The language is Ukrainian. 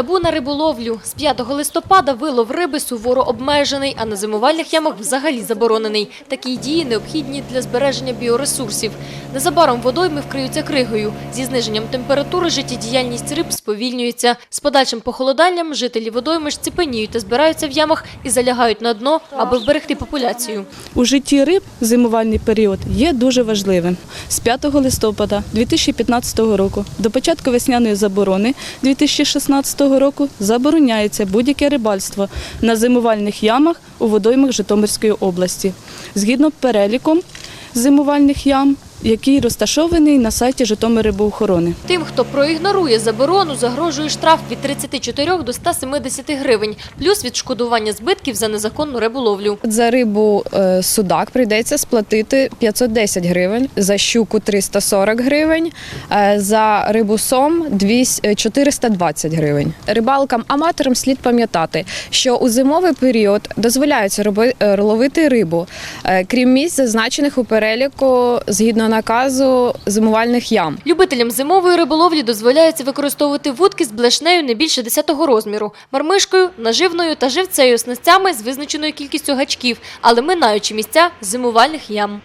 Табу на риболовлю. З 5 листопада вилов риби суворо обмежений, а на зимувальних ямах взагалі заборонений. Такі дії необхідні для збереження біоресурсів. Незабаром водойми вкриються кригою. Зі зниженням температури життєдіяльність риб сповільнюється. З подальшим похолоданням жителі водойми ж ціпеніють та збираються в ямах і залягають на дно, аби вберегти популяцію. У житті риб зимувальний період є дуже важливим. З 5 листопада 2015 року до початку весняної заборони 2016 року забороняється будь-яке рибальство на зимувальних ямах у водоймах Житомирської області. Згідно переліком зимувальних ям, який розташований на сайті Житомиррибоохорони. Тим, хто проігнорує заборону, загрожує штраф від 34 до 170 гривень, плюс відшкодування збитків за незаконну риболовлю. За рибу е, судак прийдеться сплатити 510 гривень, за щуку 340 гривень, е, за рибу сом 200 е, 420 гривень. Рибалкам-аматорам слід пам'ятати, що у зимовий період дозволяється ловити рибу, крім місць, зазначених у переліку згідно наказу зимувальних ям. Любителям зимової риболовлі дозволяється використовувати вудки з блешнею не більше 10 розміру, мармишкою, наживною та живцею снастями з визначеною кількістю гачків, але минаючи місця зимувальних ям.